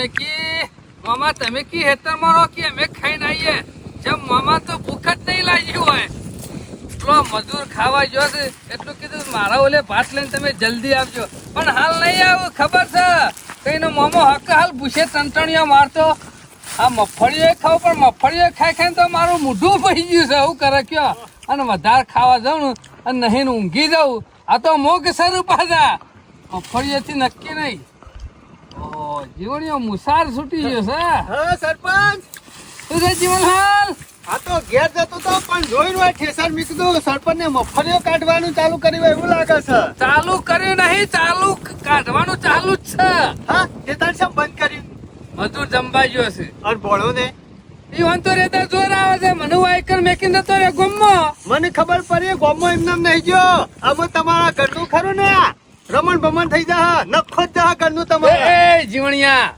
મને કે, મામા, તમે કી હેતરમાં રહો કે? અમે ખાઈને આવીએ. જેમ મામા તો ભૂખ જ નહીં લાગી હોય. એટલો મજૂર ખાવા ગયો છે, એટલું કીધું, મારા ઓલે ભાત લઈને તમે જલ્દી આવજો. પણ હાલ નહીં આવું, ખબર છે? કઈનો મામો હક હાલ ભૂસે ટંટણીઓ મારતો. આ મફળીઓ ખાવ, પણ મગફળીઓ ખાઈ ખાઈને તો મારું મોઢું પડી ગયું છે એવું કરે કયો? અને વધારે ખાવા જાઉં અને નહીં ઊંઘી જાઉં. આ તો મોગ સર પાછા. મફળીઓથી નક્કી નહીં. જીવણીઓ મુસાર છૂટી ગયો છે. હા સરપંચ. શું છે જીવનલાલ આ તો ઘેર જતો તો પણ જોઈ રહ્યો ઠેસર મીકદો સરપંચ ને મફળીઓ કાઢવાનું ચાલુ કર્યું એવું લાગે છે. ચાલુ કર્યું નહીં ચાલુ કાઢવાનું ચાલુ જ છે. હા ઠેસર છે બંધ કર્યું? મજૂર જમવા ગયો છે. અને ભોળો ને. ઈ વાંધો તો રેતા જોર આવે છે. મને વાયકર મેકીને જતો રે ગમમાં. મને ખબર પડી ગોમો એમને એમ નહીં ગયો. આમાં તમારા ઘરનું ખરું ને? રમણ ભમણ થઈ જા નખો જ જા ઘરનું તમારે. એ જીવણિયા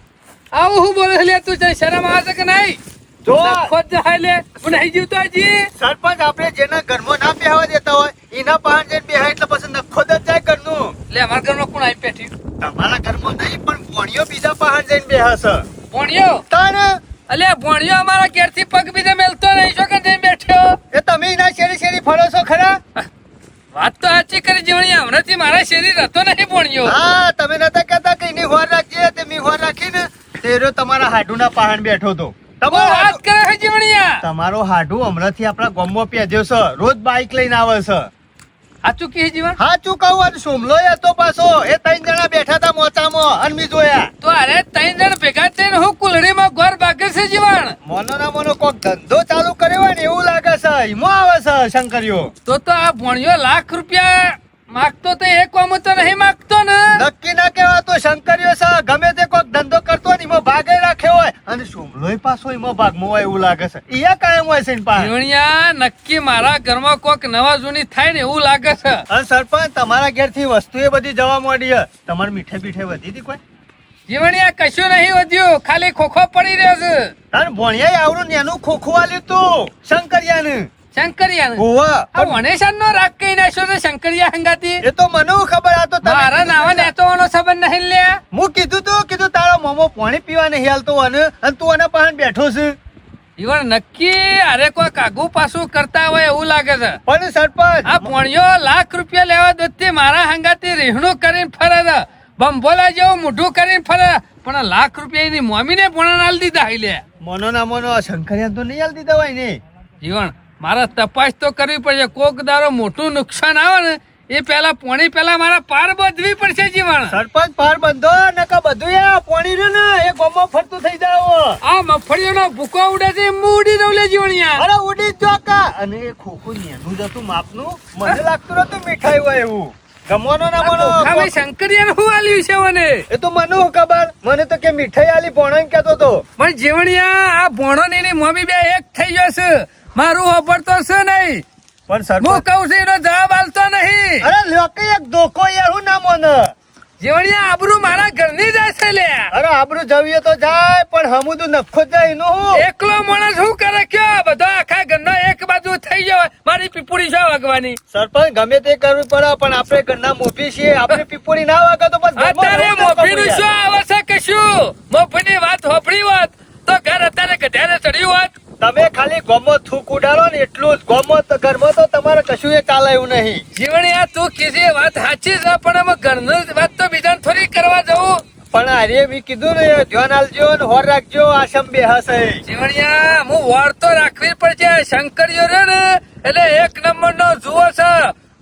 આવું હું બોલે છે લે તું તને શરમ આવે છે કે નહીં? જો નખો જ જા લે હું નહીં જીવતો હજી. સરપંચ આપણે જેના ઘરમાં ના બેહવા દેતા હોય એના પાસે જઈને બેહાય એટલે પછી નખો જ જાય ઘરનું. લે અમારા ઘરમાં કોણ આવી પેઠી તમારા ઘરમાં નહીં પણ ભોણિયો બીજા પાસે જઈને બેહાશે ભોણિયો તારે અલે ભોણિયો અમારા ઘેરથી પગ બીજે મેલતો નહીં છો કે નહીં બેઠ્યો? એ તમે એના શેરી શેરી ફરો છો ખરા? વાત તો સાચી કરી જીવણી હમણાંથી મારા શરીર હતો નહીં ભણ્યો હા તમે નતા કહેતા કે એની હોર રાખીએ તે મી હોર રાખીને તેરો તમારા હાડુના પહાણ બેઠો તો તમારો વાત કરે છે જીવણિયા. તમારો હાડુ હમણાંથી આપણા ગામમાં પહેર્યો છે. રોજ બાઇક લઈને આવે છે. સાચું કે જીવન હા કહું અને સોમલો હતો પાછો. એ ત્રણ જણા બેઠા હતા મોચામાં અને મી જોયા. તો અરે ત્રણ જણ ભેગા થઈને હું કુલડીમાં ઘર બાગે છે જીવણ? મોનો ના મોનો કોક ધંધો ચાલુ કર્યો હોય ને એવું લાગે ઈમો આવે છે શંકરિયો તો તો આ ભણ્યો લાખ રૂપિયા માગતો તો એક વામ તો નહીં માગતો ને. નક્કી ના કેવા તો શંકરિયો છે ગમે તે કોક ધંધો કરતો ને એમાં ભાગે રાખ્યો હોય. અને સોમલોય પાછો એમાં ભાગ હોય એવું લાગે છે. ઈયા કાયમ હોય છે પાસે નક્કી મારા ઘરમાં કોક નવા જૂની થાય ને એવું લાગે છે. અને સરપંચ તમારા ઘેરથી વસ્તુ એ બધી જવા માંડી છે. તમારે મીઠે બીઠે વધી હતી કોઈ? જીવણિયા કશું નહીં વધ્યું. ખાલી ખોખો પડી રહ્યો છે. અને ભણિયા આવડું નેનું ખોખો આલ્યું તું શંકરિયાનું. શંકરિયા હોવા આ વણેશાન નો રાગ કઈ નાખ્યો છે શંકરિયા હંગાતી. એ તો મને ખબર આ તો તમે નાવા નેતોવાનો સંબંધ નહીં લ્યા હું કીધું તું કીધું તારો મોમો પાણી પીવા નહીં હાલતો અને અને તું આના પાસે બેઠો છે. જીવણ નક્કી અરે કોઈ કાગુ પાછું કરતા હોય એવું લાગે છે. પણ સરપંચ આ પોણિયો લાખ રૂપિયા લેવા દોતી મારા હંગાતી રીહણું કરીને ફરે છે. બંભોલા જેવું મોઢું કરીને ફરે પણ લાખ રૂપિયા એની મમ્મીને પણ આલી દીધા હઈ લે મનો ના મોનો શંકરિયા તો નહીં હાલ દીધા હોય ને. જીવણ મારા તપાસ તો કરવી પડશે કોક દારો મોટું નુકસાન આવે ને એ પેલા પોણી પેલા મારા પાર બંધવી પડશે જીવણ સરપંચ પાર બંધો નકા બધું આ પોણી રહ્યું ને એ ગોમો ફરતું થઈ જાવ આ મગફળીઓનો ભૂકો ઉડે છે એમ ઉડી લે જીવણિયા અરે ઉડી ચોકા અને એ ખોખું નેનું જ હતું માપનું. મને લાગતું નતું મીઠાઈ હોય એવું. ગમવાનો ના મનો હવે શંકરિયા નું આલ્યું છે મને? એ તો મને ખબર. મને તો કે મીઠાઈ આલી ભોણો કેતો તો. પણ જીવણિયા આ ભોણો ને એની મમ્મી બે એક થઈ ગયો છે. મારું વાપરતો છે નહીં. પણ હું કહું છું એનો જવાબ આલતો નહીં. અરે લોકો એક ધોકો યાર હું ના મને. જીવણિયા આબરૂ મારા ઘરની જાય છે લે. અરે આબરૂ જવીએ તો જાય પણ હમુદું નખો જાય નો એકલો માણસ શું કરે કયો? બધો આખા ઘરનો એક બાજુ થઈ ગયો. મારી પીપુડી છે વાગવાની. સરપંચ ગમે તે કરવું પડે પણ આપણે ઘરના મોભી છીએ. આપણે પીપુડી ના વાગે તો બસ અત્યારે ના શું. આવે છે કે શું મોફીની વાત હોપડી હોત. તો ઘર અત્યારે ગધેડે ચડ્યું હોત. તમે ખાલી ગોમો થૂક ઉડાડો ને એટલું જ. ગોમો ઘરમાં તો તમારે કશું એ ચાલાયું નહીં. જીવણી આ તું કીધી વાત સાચી છે પણ અમે ઘરનું વાત તો બીજાને થોડી કરવા જવું. પણ અરે મેં કીધું ને ધ્યાન આલજો ને હોર રાખજો આશમ બે હશે જીવણિયા હું હોર તો રાખવી પડશે શંકરીયો રે ને એટલે એક નંબર નો જુઓ છે.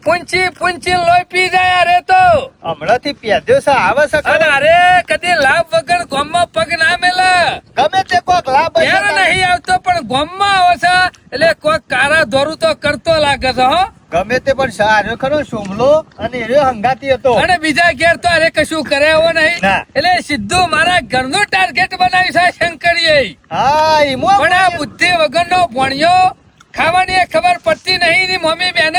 પૂંચી પૂંચી લોહી પી જાય અરે તો. હમણાંથી પ્યાદ્યો સા આવે છે અરે કદી લાભ વગર ગોમમાં પગ ના મેલે. ગમે તે કોક લાભ ત્યારે નહીં આવતો પણ ગોમમાં આવે છે એટલે કોક કારા ધોરું તો કરતો લાગે છે હો. ગમે તે પણ સારો ખરો સોમલો અને એ હંગાતી હતો. અને બીજા ઘેર તો અરે કશું કરે એવો નહીં. એટલે સીધું મારા ઘરનું ટાર્ગેટ બનાવ્યું છે શંકરીએ. હા ઈમો પણ આ બુદ્ધિ વગરનો ભણ્યો. ખાવાની ખબર પડતી નહીં ની મમ્મી બેન.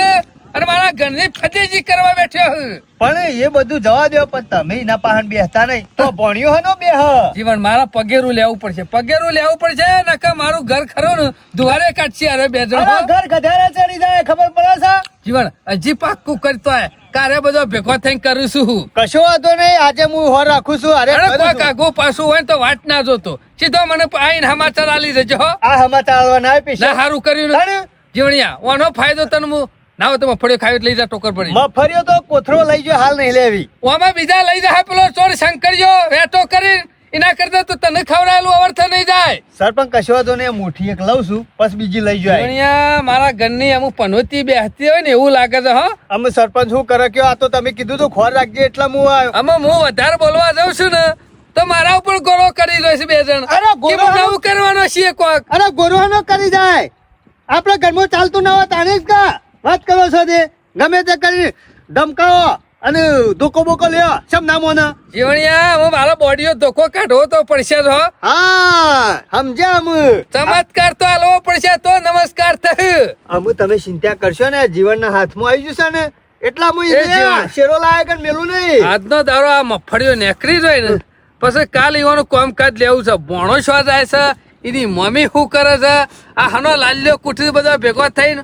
અને મારા ઘરની ફતેજી કરવા બેઠ્યો હું. પણ એ બધું જવા દો પણ તમે એના પાહન બેહતા નહીં. તો ભણ્યો હનો બે જીવન મારા પગેરું લેવું પડશે. પગેરું લેવું પડશે નકર મારું ઘર ખરું ને દુવારે કાઢશે અરે બે જણ ઘર ગધારે ચડી જાય ખબર પડે છે? જીવન હજી પાક્કું કરતો હોય કારે બધો ભેગો થઈને કરું છું કશો વાંધો નહીં આજે હું હોર રાખું છું અરે કોઈ. કાગો પાછું હોય તો વાત ના જોતો. સીધો મને આઈને સમાચાર આલી દેજો હો. આ સમાચાર આવવાના આપીશ. સારું કર્યું જીવણિયા ઓનો ફાયદો તને હું ના હોય તો મફળીઓ ખાવી લઈ જા ટોકર પડી મફળીઓ તો કોથરો લઈ જો હાલ નહીં લેવી. ઓમાં બીજા લઈ જા પેલો ચોર શંકરજો વેટો કરી એના કરતા તો તને ખવડાયેલું અવર્થ નહીં જાય. સરપંચ કશો વાંધો નહીં મુઠી એક લઉં છું પછી બીજી લઈ જાય. મારા ઘરની અમુક પનોતી બેસતી હોય ને એવું લાગે છે હા. અમે સરપંચ શું કરે કયો? આ તો તમે કીધું તો ખોર રાખજે એટલે હું આવ્યો. આમાં હું વધારે બોલવા જાઉં છું ને તો મારા ઉપર ગોરો કરી દો છે બે જણ. અરે ગોરો? નવું કરવાનો છે કોક? અરે ગોરવાનો કરી જાય. આપણા ઘરમાં ચાલતું ના હોય તાને જ કા. વાત કરો છો તે ગમે તે કરી ધમકાવો અને ધોકો બોકો લ્યો. સમ નામો ના જીવણિયા હું મારો બોડીઓ ધોકો કાઢવો તો પડશે હો. હા સમજ્યા અમ ચમત્કાર તો હાલવો પડશે તો નમસ્કાર થયું અમે તમે ચિંતા કરશો ને જીવનના હાથમાં આવી જશે ને એટલા મુ શેરો લાયક મેલું નહીં. આજનો દારો આ મફળીઓ નેકરી જાય ને પછી કાલ ઈવાનું કામકાજ લેવું છે. ભોણો શું જાય છે? એની મમ્મી શું કરે છે? આ હનો લાલ્યો કુઠી બધા ભેગો થઈને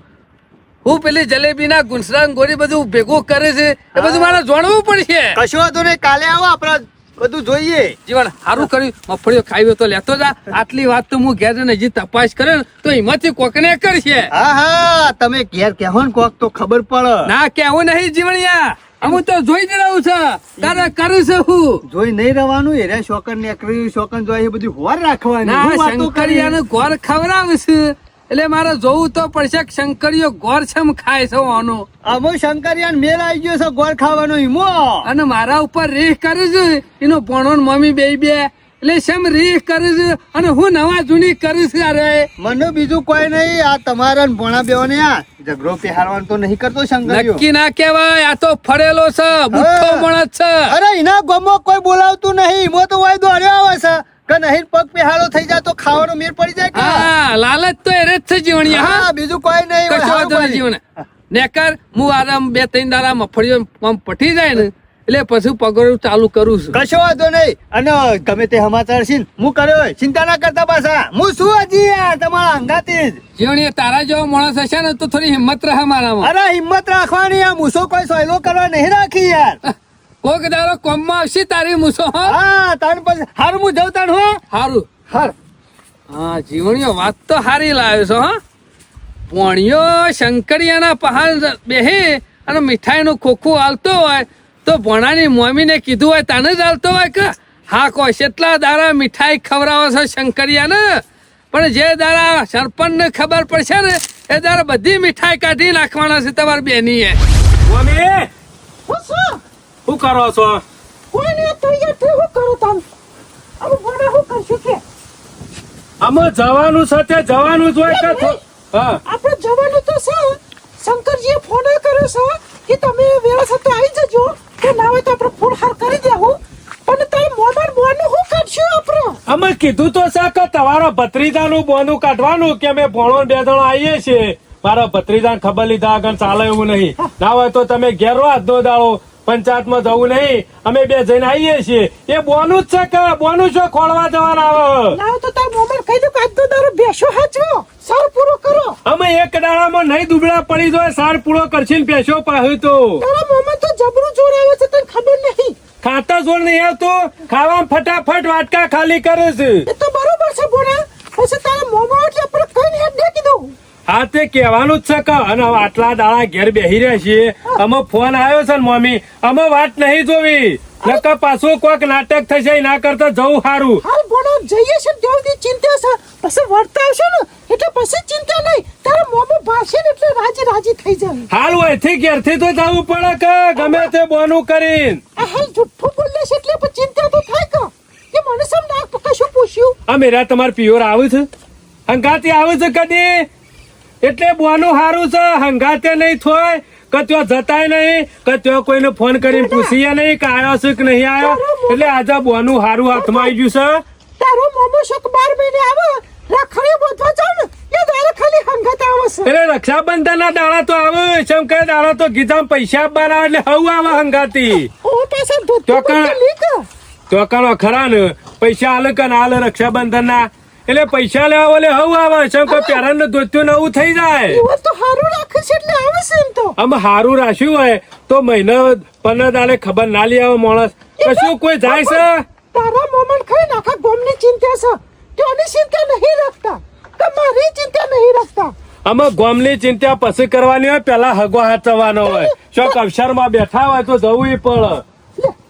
હું પેલી જલેબી ના ગુંસરા ગોરી બધું ભેગું કરે છે એ બધું મારે જાણવું પડશે. કશું વાંધો નહીં કાલે આવો આપણે બધું જોઈએ. જીવન સારું કર્યું મફળીઓ ખાવી તો લેતો જા. આટલી વાત તો હું ઘેર ને હજી તપાસ કરે તો એમાંથી કોકને કરશે. હા હા તમે ઘેર કહેવો ને કોક તો ખબર પડે. ના કહેવું નહીં જીવણિયા. હું તો જોઈ જ રહ્યું છે. તારે કરું છે હું. જોઈ નહીં રહેવાનું રે શોકન ને કર્યું શોકન જોઈ એ બધી હોર રાખવાની. ના શંકરિયાને ગોળ ખવડાવશે એટલે મારે જોવું તો પડશે કે શંકરીયો ગોળ છમ ખાય છે આનો. અમો શંકરિયા મેલ આવી ગયો છે ગોળ ખાવાનો ઈમો અને મારા ઉપર રીહ કરે છું. એનો ભણો મમ્મી બે બે. એટલે શેમ રીહ કરે છું? અને હું નવા જૂની કરીશ અરે. મને બીજું કોઈ નહીં આ તમારા ભણા બેઓ ને આ ઝઘડો પહેરવાનું તો નહીં કરતો શંકરિયો નક્કી ના કેવાય આ તો ફરેલો છે બુઠ્ઠો હા. છે. અરે એના ગમો કોઈ બોલાવતું નહીં મો તો વાય હર્યો આવે છે. કે નહીં પગ પેહાડો થઈ જાય તો ખાવાનો મેર પડી જાય કે? હા લાલચ તો એરે જ છે જીવણી હા. બીજું કોઈ નહીં કશો વાંધો નહીં. નેકર હું આરામ બે ત્રણ દાડા મફળીઓ આમ પટી જાય ને એટલે પછી પગડું ચાલુ કરું છું. કશો વાંધો નહીં. અને ગમે તે સમાચાર છે હું કર્યો. ચિંતા ના કરતા પાછા. હું શું હજી યાર તમારા અંગાતી જ? જીવણીએ તારા જેવો માણસ હશે ને તો થોડી હિંમત રહે મારામાં. અરે હિંમત રાખવાની આ મૂસો કોઈ સોયલો કરવા નહીં રાખી યાર. કોક દાડો કોમમાં આવશે તારી મૂસો હા. હા તાણ પછી હારું હું જઉં તાણ હો. હારું. હાર. હા જીવણીઓ વાત તો હારી લાવ્યો છો હા. પોણિયો શંકરિયાના પહાડ બેહે અને મીઠાઈનું ખોખું હાલતો હોય તો ભણાની મમ્મીને કીધું હોય તાને જ હાલતો હોય કે? હા કો એટલા દારા મીઠાઈ ખવડાવો છો શંકરિયાને? પણ જે દારા સરપંચને ખબર પડશે ને એ દારા બધી મીઠાઈ કાઢી નાખવાના છે તમારી બેનીએ. મમ્મી! શું કરો છો? અમે જવાનું છે તે જવાનું જ હોય કે હા. આપણે જવાનું તો છે. શંકરજીએ ફોન કર્યો છે કે તમે વ્યવસ્થિત તો આવી જજો. કે ના હોય તો આપણે ફોન હાર કરી દેવું. પણ તમે મોબાઈલ બોનું શું કરશું આપણે? અમે કીધું તો છે કે તમારા ભત્રીજાનું બોનું કાઢવાનું કે અમે ભોણો બે જણ આવીએ છીએ. મારા ભત્રીજાને ખબર લીધા આગળ ચાલે એવું નહીં. ના હોય તો તમે ઘેર રહો આજનો દાડો. પંચાયતમાં જવું નહીં. અમે બે જઈને આવીએ છીએ. એ બોનું જ છે કે બોનું છે ખોળવા જવાના આવે? ના તો તાર મોમર કહી દો કે આજનો દારૂ બેસો હાચવો. સારું પૂરો કરો. અમે એક દાડામાં નહીં દુબળા પડી જાય સાર પૂરો કરશે ભેસો પાહ્યું તો. તારા મોમર તો જબરું જોર આવે છે તને ખબર નહીં. ખાતા જોર નહીં આવતો. ખાવા ફટાફટ વાટકા ખાલી કરે છે. એ તો બરોબર છે બોના પછી તારા મોમર એટલે આપણે કઈ નહીં દેખી કીધું હા તે કહેવાનું જ છે કે અને આટલા દાડા ઘેર બેહી રહ્યા છીએ. અમે ફોન આવ્યો છે ને મમ્મી? અમે વાત નહીં જોવી. નકા પાછું કોઈક નાટક થશે ના કરતા જવું સારું હાલ બોનો જઈએ છે જલ્દી ચિંતા છે. પછી વર્તા આવશે ને એટલે પછી ચિંતા નહીં. તારા મોમો ભાષે ને એટલે રાજી રાજી થઈ જાય હાલ અહીંથી ઘેરથી તો જવું પડે કે ગમે તે બોનું કરીને. આ હાલ જુઠ્ઠું બોલે છે એટલે પછી ચિંતા તો થાય કે. કે મને સમ ના કશું પૂછ્યું? આ મેરા તમાર પિયોર આવે છે? અંગાતી આવે છે કદી? એટલે બોનું સારું છે હંગાતે નહીં થોય કે ત્યાં જતાય નહીં કે ત્યાં કોઈને ફોન કરીને પૂછીએ નહીં કે આવ્યો છે કે નહીં આવ્યો એટલે આજે બોનું સારું હાથમાં આવી ગયું છે. તારો મોમો શક બાર મહિને આવે. રખડી બોધવા જાવ ને એ તારે ખાલી હંગત આવે છે. એટલે રક્ષાબંધન ના દાડા તો આવે શમ કે દાડા તો ગીધા પૈસા આપવાના એટલે હવ આવે હંગાતી. ઓ. તો કણો ખરા ને પૈસા હાલે કે ના રક્ષાબંધન ના એટલે પૈસા લેવા બોલે હવું આવે શંકર પેરણનું ધોત્યું નવું થઈ જાય. તો હારું રાખે છે એટલે આવે છે એમ તો. આમ હારું રાખ્યું હોય તો મહિનો પંદર દાડે ખબર ના લઈ આવે માણસ. કશું કોઈ જાય છે? તારા મોમન ખાઈ નાખા ગોમની ચિંતા છે. તેની ચિંતા નહીં રાખતા. તમારી ચિંતા નહીં રાખતા. અમે ગોમની ચિંતા પછી કરવાની હોય પેલા હગો હાચવાનો હોય. શોક અવસરમાં બેઠા હોય તો જવું પડે.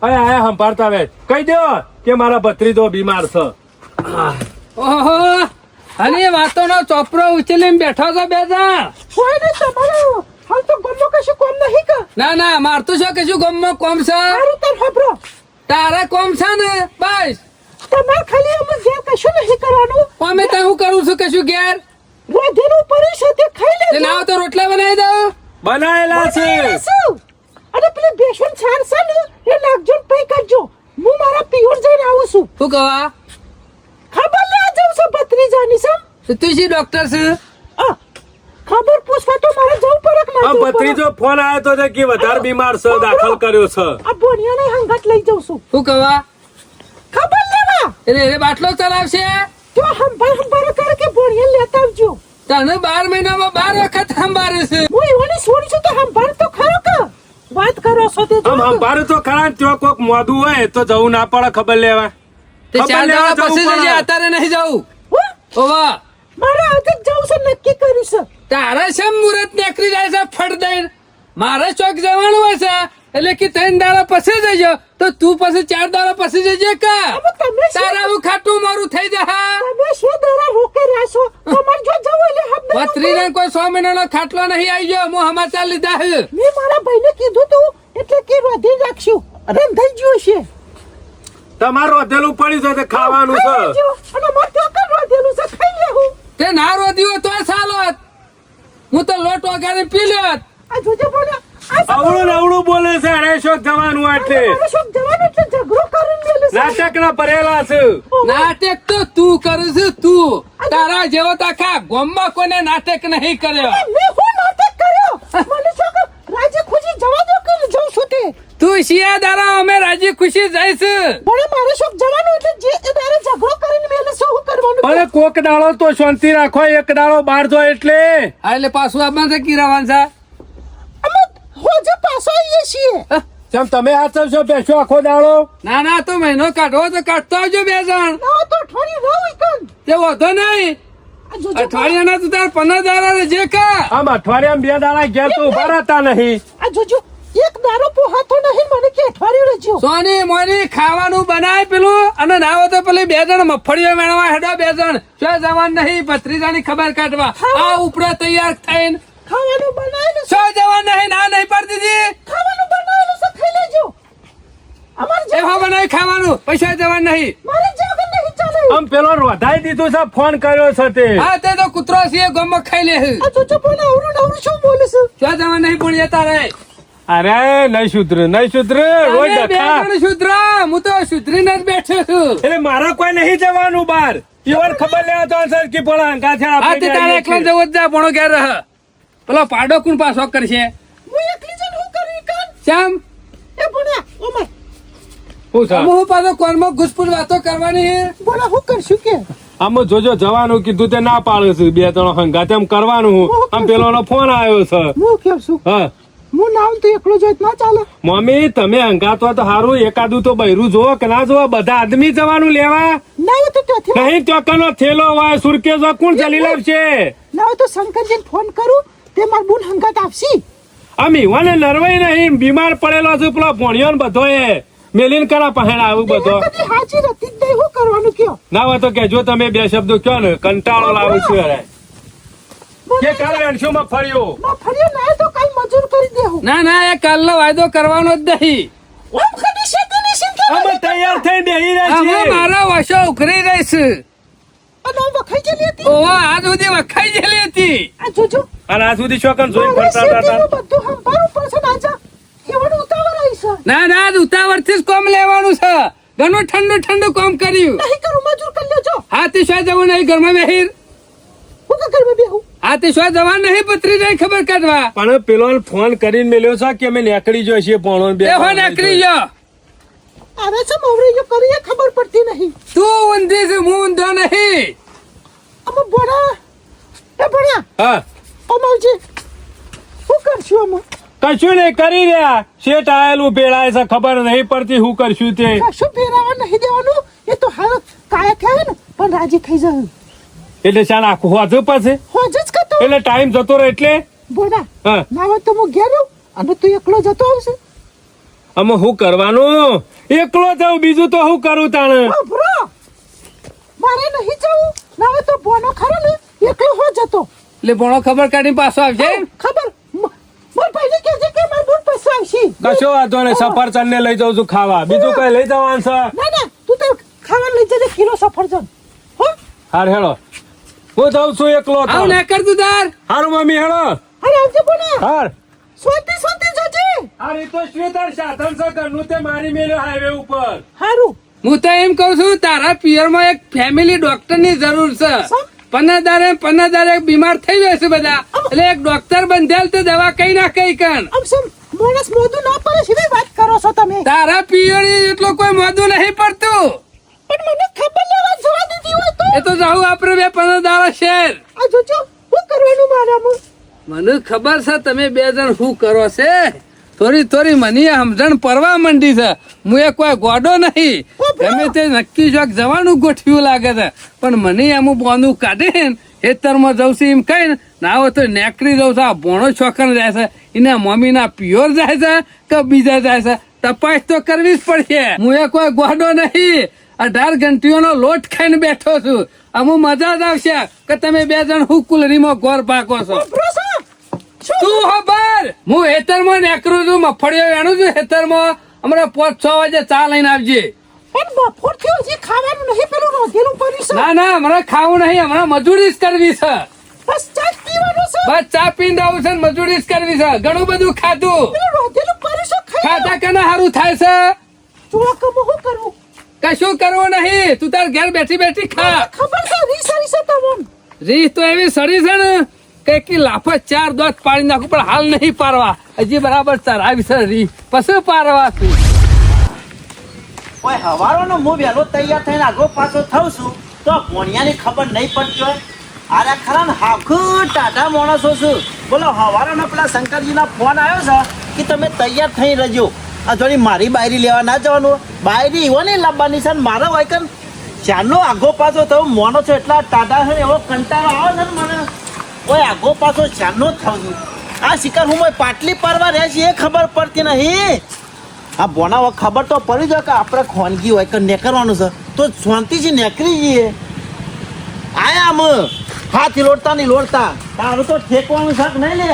અરે આયા સંભાળતા આવે કહી દો કે મારા ભત્રીજો બીમાર છે. ઓહો! અને વાતોનો ચોપરો ઉછીને બેઠો છો બે જણ? કોઈ નહીં તમારે. હાલ તો ગમો કશું કોમ નહીં કા. ના ના મારતું છો કશું ગમો કોમ છે? સારું તો ખબરો તારા કોમ છે ને? બસ. તમારે ખાલી અમે જે કશું નહીં કરવાનું. અમે તો હું કરું છું કશું ઘેર? રોધેનું પરિષદ ખાઈ તે લેજો ના તો રોટલા બનાવી દો બનાયેલા છે. શું? અને પેલી બેસન છાણ છે ને એ નાખજો પૈ કરજો. હું મારા પિયોર જઈને આવું છું. શું જાઉં ભત્રીજાની સમ? ડોક્ટર છે. ખબર પૂછવા તો મારે જવું પડે કે પડે? ભત્રીજો ફોન આવ્યો તો જે કે વધારે બીમાર છે દાખલ કર્યો છે. આ બોનિયાને હંગત લઈ જઉં છું. શું કહેવા? ખબર લેવા? એટલે એ બાટલો ચલાવશે? તો હંભાર હંભાર કર કે બોનિયા લેતા આવજો. તને બાર મહિનામાં બાર વખત સંભાળે છે. હું એવાની છોડી છું તો હંભાર તો ખરો કે? વાત કરો છો તે જો. હંભાર તો ખરા ત્યાં કોક મોદું હોય તો જવું ના પડે ખબર લેવા. તે ચાર દાડા પછી જવું અત્યારે નહીં જવું? ઓવા! મારા જ જવું છે નક્કી કર્યું છે. તારા છે મુહૂર્ત નીકળી જાય છે ફટ દઈને? મારે ચોક જવાનું હોય છે એટલે કે ત્રણ દાડા પછી જજો. તો તું પછી ચાર દાડા પછી જજે કા? તારા હું ખાટું મારું થઈ જા તમે શું દાડા રોકે છો? તમારે જો જવું એટલે હબ પથરીને કોઈ સો મહિનાનો ખાટલો નહીં આવી ગયો હું સમાચાર લીધા હે. મેં મારા ભાઈને કીધું તું એટલે કે રોધી રાખશું. રંધાઈ ગયું છે તમારું રોધેલું પડ્યું છે ખાવાનું છે. તો રોધેલું છે? ખાઈ લેવું તે ના રોધ્યું તો સાલો હું તો લોટ વગાડી પી લ્યો આ જોજે બોલે. અવળું અવળું બોલે છે અરે શોખ જવાનું એટલે મારે જવાનું એટલે ઝઘડો કરીને નાટક ના ભરેલા છે. નાટક તો તું કરું છું તું. તારા જેવો તો આખા ગામમાં કોને નાટક નહીં કર્યો. મેં હું નાટક કર્યો? મને રાજી ખુશી જવા જઉં છું તે. તું શિયા દારા અમે રાજી ખુશી જઈશ. પણ મારે શું જવાનું એટલે જે એ ઝઘડો કરીને મેલે છે શું કરવાનું અરે કોક ડાળો તો શાંતિ રાખો એક ડાળો બહાર જો એટલે. હા, એટલે પાછું આપણા છે કિરાવાન છે અમે હોજે પાછો આવીએ છીએ. જેમ તમે હાચવશો બેસો આખો દાડો. ના ના તો મહિનો કાઢવો તો કાઢતો આવજો બે જણ. ના તો અઠવાડિયું રહો એકન તે વધો નહીં. અઠવાડિયાના તું તાર પંદર દાડા જે કા. આમ અઠવાડિયામાં બે દાડા ગયા તો ઊભા રહેતા નહીં. આ જોજો. એક દારો પોહાતો નહીં મને કે અઠવાડિયું રચ્યો સોની મોની ખાવાનું બનાય પેલું અને ના હોય તો પેલી બે જણ મફળીઓ મેળવા હેડો બે જણ. શું જવાન નહીં ભત્રીજાની ખબર કાઢવા. આ ઉપડો તૈયાર થઈને. ખાવાનું બનાવેલું છે. શું જવાન નહીં ના નહીં પડતી દીધી ખાવાનું બનાવેલું છે ખાઈ લેજો. અમાર જે એમાં બનાવી ખાવાનું. પૈસા જવાન નહીં. મારે જાગર નહીં ચાલે. આમ પેલો વધાઈ દીધું છે ફોન કર્યો છે તે. હા તે તો કૂતરો છે ગમમાં ખાઈ લે આ તો બોલે અવરું અવરું શું બોલે છે? શું જવાન નહીં પણ જતા રહે અરે નહીં શુદ્ર નહીં શુદ્ર સુધરા હું તો સુધરીને જ બેઠો છું. એટલે મારે કોઈ નહીં જવાનું બહાર ઈવન ખબર લેવા તો સર કે પણ હંકા છે હા તે તારે એકલા જવો જ જા ભણો ઘેર રહ. પેલો પાડો કુણ પાસો કરશે? હું એકલી હું કરી કાન. શ્યામ? એ ભણ્યા ઓમર હું છે હું પાછો કોનમાં ઘુસપુસ વાતો કરવાની બોલો બોલા હું કરશું કે? આમ જોજો જવાનું કીધું તે ના પાડે છે. બે ત્રણ હંગા તેમ કરવાનું હું. આમ પેલો ફોન આવ્યો છે. હું કેમ છું? હા. હું નામ તો એકલો જોઈત ના ચાલે. મમ્મી તમે હંગાતો તો હારું એકાદું તો બૈરું જોવો કે ના જોવો બધા આદમી જવાનું લેવા? ના તો ત્યાંથી નહીં ચોકનો થેલો હોય સુરકેસો કોણ ચાલી લાવશે? ના તો શંકરજીને ફોન કરું તે માર બુન હંગાત આપશી. આમ વાને નરવાઈ નહીં બીમાર પડેલો છે પેલો ભણ્યો ને બધો એ મેલીન કરા પહેણ આવું બધો. એ રતી જ નહીં હું કરવાનું કયો? ના હોય તો કેજો તમે બે શબ્દો કયો ને કંટાળો લાવું છું અરે. કે કાલે અંશુમાં ફર્યો? ના ફર્યો ના તો કાલ મજૂર કરી દેવું. ના ના એ કાલનો વાયદો કરવાનો જ નહીં. અમે તૈયાર બેહી રહ્યા મારો વશો ઉઘરી રહીશ અને આમ વખાઈ ગયેલી હતી? ઓવા આજ સુધી વખાઈ ગયેલી હતી. આ જોજો. અને આ સુધી શોકન જોઈ ફરતા હતા બધું સંભાળવું પડશે ને આજા. એવડું ઉતાવળ આવી છે. ના ના આજ ઉતાવળથી જ કોમ લેવાનું છે. ઘણું ઠંડુ ઠંડુ કોમ કર્યું. નહીં કરું મજૂર કરી લેજો. હાથી શું જવું નહીં ઘરમાં બેહીર. હું કે ઘરમાં બેહું? હાથી શું જવા નહીં પત્રી નહીં ખબર કાઢવા? પણ પેલો ફોન કરીને મેલ્યો છે કે અમે નીકળી જો છીએ પોણો બે હો નીકળી જો. અરે છે મવરી જો કરીએ ખબર પડતી નહીં. તું ઊંધી છે હું ઊંધો નહીં. અમે બોડા એ બોડા હા. અમારજી શું કરશું અમે? કશું નહીં કરી રહ્યા. શેઠ આયેલું પેળાય છે ખબર નહીં પડતી શું કરશું તે. કશું પેરાવા નહીં દેવાનું. એ તો હાલ કાયક કહેવાય ને પણ રાજી થઈ જાય એટલે ચાલ આખું હોજો પાસે હોજો જ કતો એટલે ટાઈમ જતો રહે એટલે? બોલા હા. ના હોય તો હું ઘેર રહું? અને તું એકલો જતો આવશે? અમે શું કરવાનું? એકલો જાઉં બીજું તો હું કરું તાણે? આ મારે નહીં જવું. ના હોય તો બોનો ખરો ને એકલો હો જતો. એટલે બોનો ખબર કાઢીને પાછો આવશે ખબર. માર ભાઈને કે છે કે માર બોન પાસે આવશે. કશો વાંધો નહીં સફરજન ને લઈ જાઉં છું ખાવા. બીજું કઈ લઈ જવાનું છે? ના ના તું તો ખાવા લઈ જજે કિલો સફરજન. હો? હાર હેળો. હું જાઉં છું એકલો તો. આવું ના કરતું તાર. હારું મમ્મી હેળો અરે આવજે હાર. રીતો શ્વેતાર સાધન છે ઘરનું તે મારી મેલ્યો હાઈવે ઉપર. હારું. હું તો એમ કહું છું તારા પિયરમાં એક ફેમિલી ડોક્ટરની જરૂર છે. સમ? પન્નાદારે પન્નાદારે બીમાર થઈ જાય છે બધા. એટલે એક ડોક્ટર બંધેલ તો દવા કઈ ના કઈ કણ માણસ મોઢું ના પડે સીધી વાત કરો છો તમે. તારા પિયર એટલો કોઈ મોદું નહીં પડતું. પણ મને ખબર લેવા જવા દીધી હોય તો? એ તો જાઉં આપણે બે પંદર દાડા શેર. આ જોજો હું કરવાનું મારામાં? મને ખબર છે તમે બે જણ શું કરો છે. થોડી થોડી મને સમજણ પરવા માંડી છે. હું એ કોઈ ગોડો નહીં. ગમે તે નક્કી જોક જવાનું ગોઠવ્યું લાગે છે. પણ મને એમ બોનું કાઢે ને ખેતરમાં જઉં છું એમ કઈ ના હોય તો નેકડી જઉં છું. આ ભોણો છોકર જાય છે. એના મમ્મીના પ્યોર જાય છે કે બીજા જાય છે. તપાસ તો કરવી જ પડશે. હું એ કોઈ ગોડો નહીં. અઢાર ઘંટીઓનો લોટ ખાઈને બેઠો છું. અમુ મજા જ આવશે કે તમે બે જણ હું કુલરીમાં ગોર પાકો છો. શું? તું ખબર? હું હેતરમાં નેકરું છું મફળીઓ વેણું છું હેતરમાં. હમણાં પાંચ છ વાગે ચા લઈને આવજે. ના ના હમણાં ખાવું નહીં હમણાં મજૂરી જ કરવી છે. બસ ચા પીને આવું છે ને મજૂરી જ કરવી છે. ઘણું બધું ખાધું. ખાધા કને સારું થાય છે? કશું કરવું નહીં. તું તાર ઘેર બેઠી બેઠી ખા. ખબર છે રીસ હરી છે તમને. રીત તો એવી સડી છે ને કે કી લાફો ચાર દોત પાડી નાખું પણ હાલ નહીં પારવા હજી બરાબર ચરાવી છે રી પછી પારવા તું. કોઈ હવારોનો હું વેલો તૈયાર થઈને આગો પાછો થઉં છું તો ભોણિયાની ખબર નહીં પડતી હોય. આરે ખરા ને હાખું ટાટા માણસો છું. બોલો હવારોનો પેલા શંકરજીના ફોન આવ્યો છે કે તમે તૈયાર થઈ રહેજો. થોડી મારી બાયરી લેવા ના જવાનું બાયરી એવો નહીં લાવવાની છે મારો કે ચારનો આગો પાછો થયો, મોનો છો એટલા ટાટા છે એવો કંટાળો આવે છે મને. ઓય, આગો પાછો ચારનો થાઉં આ શિકાર હું પાટલી પારવા રહે છે એ ખબર પડતી નહીં. આ બોના ખબર તો પડી જાય કે આપણે ખોનગી હોય કે નેકરવાનું છે. તો શાંતિથી નેકરી જઈએ. આયા આમ હાથ લોટતા નહીં લોટતા તારું તો ઠેકવાનું શાક નહીં લે.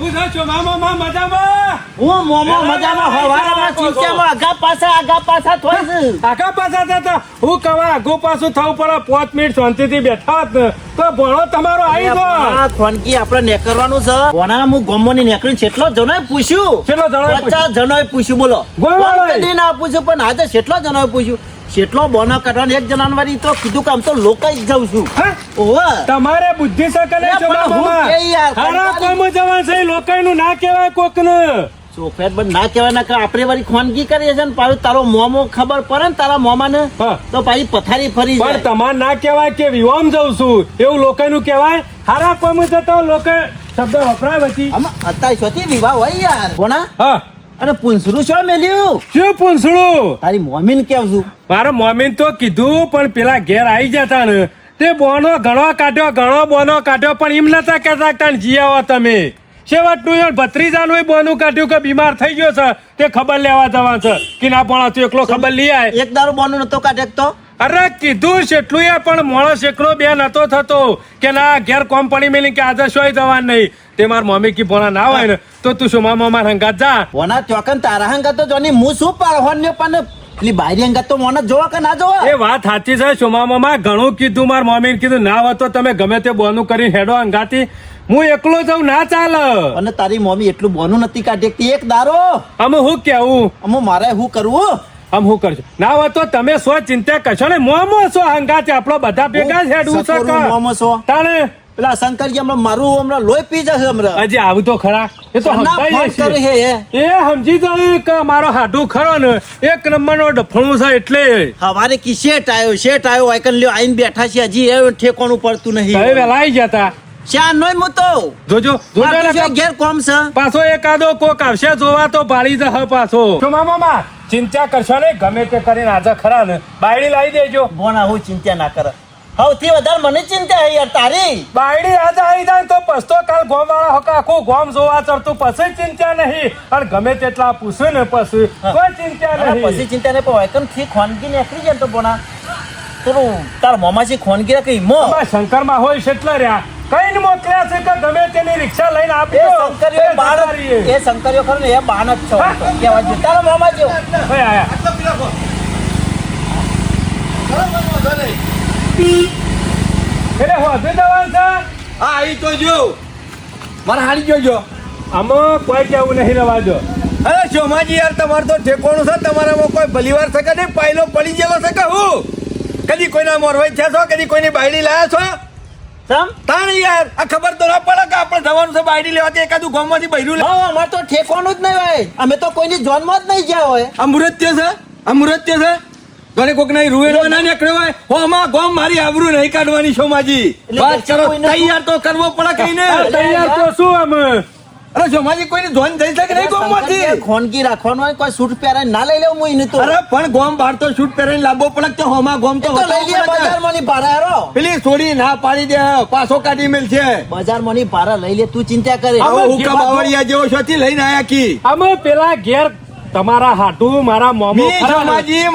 શું છો. મામા મા મજામાં? હું મોમો મજામાં હવારમાં ચિંચામાં આગા પાછા આગા પાછા થોય છે. પાછા થતા હું કવા આગુ પાછું થવું પડે. પાંચ મિનિટ શાંતિથી બેઠા હોત તો ભણો તમારો આવી ગયો. આ ખોનગી આપણે નેકરવાનું છે. બોના હું ગોમોની નેકરી કેટલો જણોએ પૂછ્યું. કેટલો જણોએ પૂછ્યું? પચાસ જણોએ પૂછ્યું બોલો. ગોવાળોએ? ના પૂછ્યું પણ આજે કેટલો જણોએ પૂછ્યું. કેટલો બોનો કરવાનો એક જણાની વારી તો કીધું કે આમ તો લોકો જ જાઉં છું. હા? ઓવે તમારે બુદ્ધિ સકલે હારા કોમ જવા છે લોકોનું ના કહેવાય કોકને. ચોફેર બંધ ના કહેવાય ના આપણે વાળી ખોનગી કરીએ છે ને પાછું તારો મોમો ખબર પડે ને તારા મોમા ને તો પાછી પથારી ફરી પણ તમારે ના કહેવાય કે વિવામ જઉં છું એવું લોકોનું કહેવાય? હારા કોમ જતો લોકો શબ્દ વપરાય પછી. અત્યારે વિવાહ હોય યાર કોના? હા. અને પૂંછરું શું મેલ્યું? શું પૂછડું તારી મોમીન કેવું છું? મારો મોમીન તો કીધું પણ પેલા ઘેર આવી જતા ને. તે બોનો ઘણો કાઢ્યો ઘણો બોનો કાઢ્યો પણ એમ નતા કહેતા કે જીયાવો તમે. છેવટનું યાર ભત્રીજાનું બોનું કાઢ્યું કે બીમાર થઈ ગયો છે તે ખબર લેવા જવા છે. કે ના પણ તું એકલો ખબર લઈ આય. એક દારૂ બોનું નતો કાઢે તો? અરે કીધું એટલું એ પણ માણસ એકલો બે નતો થતો કે ના ઘેર કોમ્પની મેલી કે આજે શોય જવા નહીં. તે માર મમ્મી કી ભોણા ના હોય ને તો તું શું મામા મારા હંગાત જા. ઓના ચોકન તારા હંગાત તો જોની હું શું પાડવાનું પણ પેલી બારી અંગત તો મોને જોવા કે ના જોવા? એ વાત સાચી છે સોમા મામા ઘણું કીધું માર મમ્મીને કીધું ના હોય તો તમે ગમે તે બોનું કરીને હેડો અંગાતી હું એકલો જાઉં ના ચાલે. અને તારી મમ્મી એટલું બોનું નથી કાઢી. એક દારો. અમે હું કેવું? અમે મારે શું કરવું? આમ હું કરજો. ના હોય તો તમે સો ચિંતા કરશો ને. મોમો છો હંગાતે આપણો બધા ભેગા છે મોમો છો. તાણે પેલા શંકરજી હમણાં મારું હમણાં લોહી પી જશે હમણાં. હજી આવું તો ખરા. એ તો સમજાય છે એ એ સમજી જાય કે મારો હાડું ખરો ને. એક નંબરનો ડફણું છે એટલે. હવારે કી ટાયો આવ્યો ટાયો આવ્યો. આઈકન લ્યો આઈને બેઠા છે. હજી એ ઠેકોણું પડતું હવે નહીં. વહેલા આવી જતા. શ્યા નોય મૂતો જોજો જોજો ઘેર કોમ છે. પાછો એકાદો કોક આવશે જોવા તો ભાળી જશે પાછો. મામા. ચિંતા કરશો ને ગમે તે કરીને આજે ખરા ને બાયડી લાવી દેજો. બોના હું ચિંતા ના કરે. સૌથી વધારે મને ચિંતા હે યાર તારી. બાયડી આજે આવી જાય તો પસ્તો કાલ ગોમ વાળા હોકા આખું ગોમ જોવા ચડતું પછી ચિંતા નહીં. અને ગમે તેટલા પૂછે ને પછી કોઈ ચિંતા નહીં. પછી નહીં ચિંતા ને આઈકનથી ખોનગી નીકળી જાય તો બોના. તારું તાર મોમાજી ખોનગી રાખી મો. શંકરમાં હોય છે એટલે રહ્યા. કઈ મોકલ્યા છે કે ગમે તેની રિક્ષા લઈને એ આપી દો. શંકરીઓ એ બાણ એ. શંકરીઓ ખરો ને એ બાણ જ છો. કેવા જો તારા મામા જેવો. ભાઈ આયા. એટલે જવાનું છે? હા આવી તો જો. મારે હારી જોજો આમાં કોઈ કેવું નહીં રવા દો. અરે શોમાજી યાર તમારે તો ઠેકોણું છે. તમારામાં કોઈ ભલીવાર છે કે નહીં? પાયલો પડી ગયેલો છે કે હું? કદી કોઈના મોરવાઈ થયા છો? કદી કોઈની બાયડી લાયા છો? સમ? તાણ યાર આ ખબર તો ના પડે કે આપણે જવાનું છે બાયડી લેવા કે એકાદું ગામમાંથી બૈરું લે હા અમારે તો જ નહીં હોય અમે તો કોઈની જોનમાં જ નહીં ગયા હોય. અમૃત્ય છે? અમૃત્ય છે? ઘરે કોક નહીં રૂવેડવા ના નીકળ્યો હોય? હો આમાં ગોમ મારી આબરૂ નહીં કાઢવાની શોમાજી વાત કરો તૈયાર તો કરવો પડે કઈ ને તૈયાર તો શું અમે અરે જોમાજી કોઈની ધોન જઈ શકે નહીં ગોમમાંથી ખોનગી રાખવાનો હોય કોઈ સૂટ પહેરે ના લઈ લેવું હું તો. અરે પણ ગોમ બહાર તો સૂટ પહેરીને લાંબો પડે તો હોમા ગોમ તો તો લઈ લે. બજારમાંની ભાડા હેરો. પેલી છોડી ના પાડી દે પાછો કાઢી મેલ છે. બજારમાંની ભારા લઈ લે તું ચિંતા કરે. હવે હુકમ આવડિયા જેવો છોથી લઈને આયા કી? અમે પેલા ઘેર તમારા હાટુ મારા મોમો?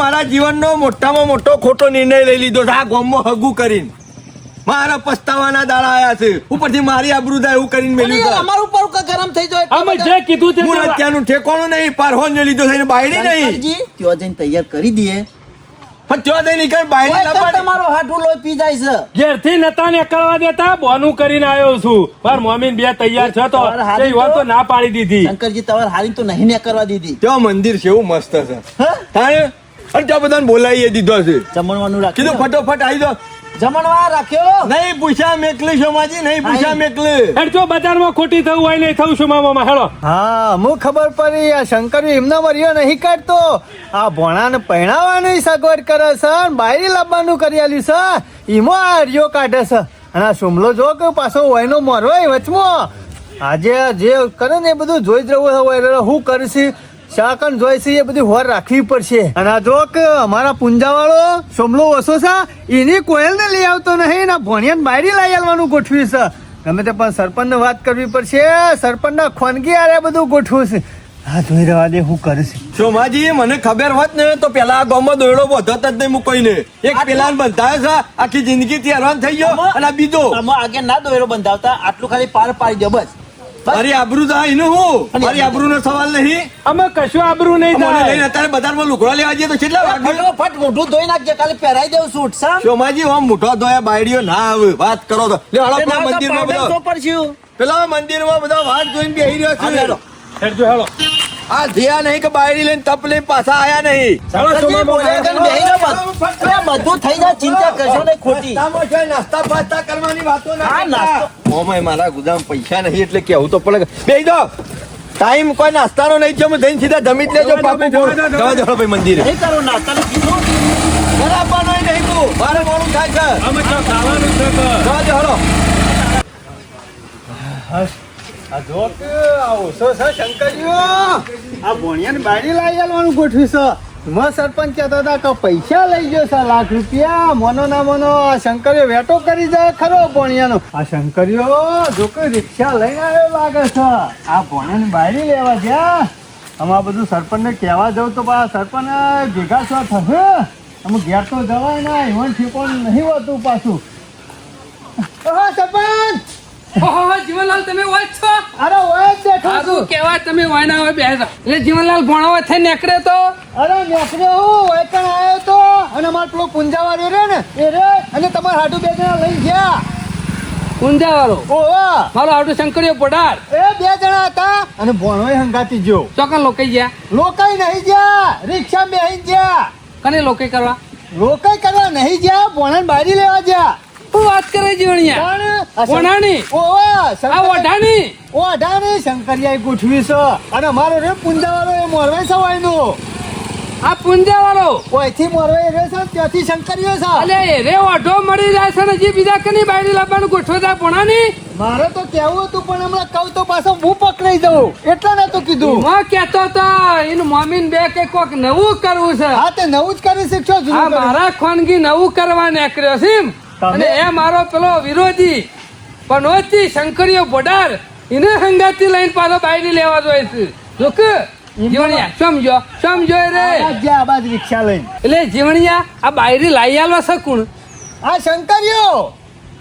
મારા જીવનનો મોટામાં મોટો ખોટો નિર્ણય લઈ લીધો છે. આ ગોમમાં હગું કરીને. મારા પસ્તાવાના દાડા આયા છે. ઉપરથી મારી આબરૂ થાય એવું કરીને મેલ્યું છે. અમારું ઉપર ગરમ થઈ જાય. અમે જે કીધું તે હું કરવા. અત્યારનું ઠેકોણું નહીં પારહોન ને લીધો છે એને બાયડી નહીં. ત્યો જઈને તૈયાર કરી દઈએ. પણ ત્યાં જઈને નીકળ બાયડી કોઈ તમારો હાટુ લોહી પી જાય છે. ઘેરથી નતા નીકળવા દેતા બોનું કરીને આવ્યો છું. માર મમ્મી બે તૈયાર છે તો તે તો? ના પાડી દીધી. શંકરજી તમારે હારી તો નહીં ને કરવા દીધી. ત્યાં મંદિર છે એવું મસ્ત છે. હા? અને ત્યાં બધાને બોલાવીએ દીધો છે. જમણવાનું કીધું ફટોફટ આવી દો જમણવાર રાખ્યો? નહીં પૂછા મેકલી શોમાજી નહીં પૂછા મેકલી હેડ જો બજારમાં ખોટી થવું હોય નહીં થવું છું મામા હેડો હા હું ખબર પડી આ શંકર એમનો મર્યો નહીં કાઢતો. આ ભોણાને પહેણાવવાની સગવડ કરે છે બાયરી લાવવાનું કરી આલ્યું છે. ઈમો આ હરિયો કાઢે છે. અને આ સુમલો જો કે પાછો વયનો મરવાય વચમાં. આજે જે કરે ને એ બધું જોઈ જ રહ્યું હોય હું કરશે? શાકન જોઈ છે એ બધી હોર રાખવી પડશે. અને આ જો કે અમારા પુંજાવાળો સોમલો ઓછો છે એની કોયલને લઈ આવતો નહીં ને ભોણિયાને બાયરી લઈ આવવાનું ગોઠવ્યું છે. ગમે તે પણ સરપંચને વાત કરવી પડશે સરપંચના ખોનગી આરે બધું ગોઠવું છે. હા જોઈ રહ્યા દે હું કરીશ સોમાજી મને ખબર હોત ને તો પેલા આ ગામમાં દોયડો બધો જ નહીં મૂકોઈને. એક પેલા બંધાયો છે આખી જિંદગી થી હેરાન થઈ ગયો અને બીજો. તમે આગે ના દોયડો બંધાવતા આટલું ખાલી પાર પાડી દો બસ. મારી આબરૂ જાય એનું હું. મારી આબરૂ નો સવાલ નહીં. અમે કશું આબરૂ નહીં મને લઈને થાય અત્યારે બજારમાં લુગડા લેવા જઈએ તો કેટલા વાગે? ફટ મોઢું ધોઈ નાખજે કાલે પહેરાઈ દેવું સૂટ સામ સોમાજી આમ મોઢો ધોયા બાયડીઓ ના આવે વાત કરો તો. લે હાલો પેલા મંદિરમાં માં બધો. તો પેલા મંદિરમાં બધા વાત જોઈને બેહી રહ્યો હા, હેડો. હેડો. આ ધ્યા નહીં કે બાયડી લઈને તપ લઈને પાછા આયા નહીં. બધું થઈ જાય ચિંતા કરશો નહીં ખોટી. નાસ્તા પાસ્તા કરવાની વાતો ના નાસ્તો. મારા ગુદામ પૈસા નહીં એટલે કેવું તો પડે. બે દો ટાઈમ કોઈ નાસ્તાનો નહીં છે જઈને સીધા જમી જ લેજો પાપુ જવા દો, ભાઈ મંદિરે. નહીં કરો નાસ્તાનું કીધું. બરાબર નહીં તું મારે મોડું થાય છે. અમે તો ખાવાનું છે કે. જવા દો હળો. આ જો. સરપંચ કહેતા હતા પૈસા લઈ ગયો છે, લાખ રૂપિયા. મોનો ના મોનો, આ શંકરીઓ કરી જાય ખરો ભોણિયાનો. આ શંકરીઓ જો કે રિક્ષા લઈને આવ્યો લાગે છે. આ ભોણિયાની બાયરી લેવા ગયા. આમાં બધું સરપંચને કહેવા જાઉં તો બા, સરપંચ ભેગા છો થશે અમે ઘેર તો જવાય ના ઈવન ઠીકોણ નહીં હોતું પાછું. સરપંચ. ઓહો, જીવનલાલ તમે છો? અરે ઓય જ બેઠો છું. કેવા તમે હોય ના હોય બેસો એટલે જીવનલાલ ભણાવવા થઈ નીકળે તો? અરે નેકરે હું વૈકણ આવ્યો તો. અને અમાર પેલો પુંજાવાળી રે ને એ રે અને તમારા હાડુ બે જણા લઈ ગયા. ઊંઝા ઓહો. મારો આવડું શંકરીયો પડાર. એ બે જણા હતા. અને ભણોય હંગાતી ગયો. ચોકન લોકાઈ ગયા? લોકાઈ નહીં ગયા. રિક્ષા બેહી ગયા. કને લોકાઈ કરવા? લોકાઈ કરવા નહીં ગયા. ભણન બારી લેવા ગયા. શું વાત કરે જીવણિયા પણ આ ઓઢાની ઓઢાની શંકરિયાએ ગોઠવી છે. અને અમારો રે પુંજાવાળો એ મોરવાઈ સવાયનો આ પુંજાવાળો. ઓયથી મોરવાઈ રે છે ત્યાંથી શંકરિયો છે. અલે રે ઓઢો મળી જાય છે ને જે બીજા કની બાયડી લાવવાનું ગોઠવતા પોણાની મારે તો કેવું હતું પણ હમણાં કહું તો પાછો હું પકડાઈ જાઉં. એટલે ને તો કીધું. માં કેતો તો એનું મમ્મી બે કે કોક નવું કરવું છે. હા તે નવું જ કરી શીખશો મારા ખાનગી નવું કરવા નીકળ્યો છે? અને એ મારો પેલો વિરોધી પનોતી શંકરીઓ બોડાર એને હંગાતી લઈને પાછો બાયડી લેવા જોઈએ છે. જો કે જીવણિયા સમજો સમજો રે. આ જે આ રિક્ષા લઈને. એટલે જીવણિયા આ બાયડી લાઈ આલવા શકું આ શંકરિયો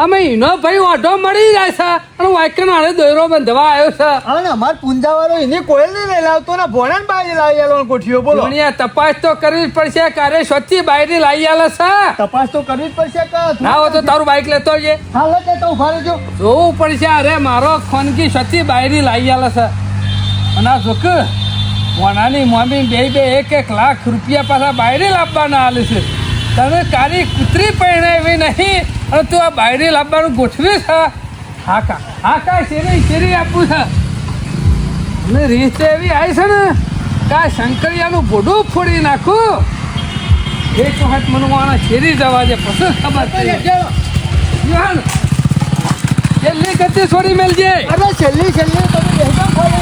અમે એનો ભાઈ ઓઢો મળી જાય છે. અને વાઇકન હારે દોયરો બંધવા આવ્યો છે. અને અમાર પુંજાવાળો એની કોયલ નહીં લઈ લાવતો ને ભોણાને બાઈ લાવી આલો કોઠીઓ બોલો. અહીંયા તપાસ તો કરવી જ પડશે કારે સચ્ચી બાયડી લાવી આલે છે. તપાસ તો કરવી જ પડશે કે ના હો તો તારું બાઈક લેતો આવજે. હા લે તો ઊભા રહેજો. જોવું પડશે અરે મારો ખોનકી સતી બાયરી લાવી આલે છે. અને આ જોક મોનાની મોમી બે બે એક એક લાખ રૂપિયા પાછા બાયરી લાવવાના આલે છે. તને કારી કૂતરી પહેરાવી નહીં અને તું આ બાયરી લાવવાનું ગોઠવી છે? હા કા હા કા શેરી શેરી આપું છે? અને રીત એવી આવી છે ને કે શંકરિયાનું બોડું ફોડી નાખું. એક વખત મને આના શેરી જવા દે પછી ખબર છેલ્લી ગતિ છોડી મેલજે. અરે છેલ્લી છેલ્લી તમે રિક્ષા ખોલો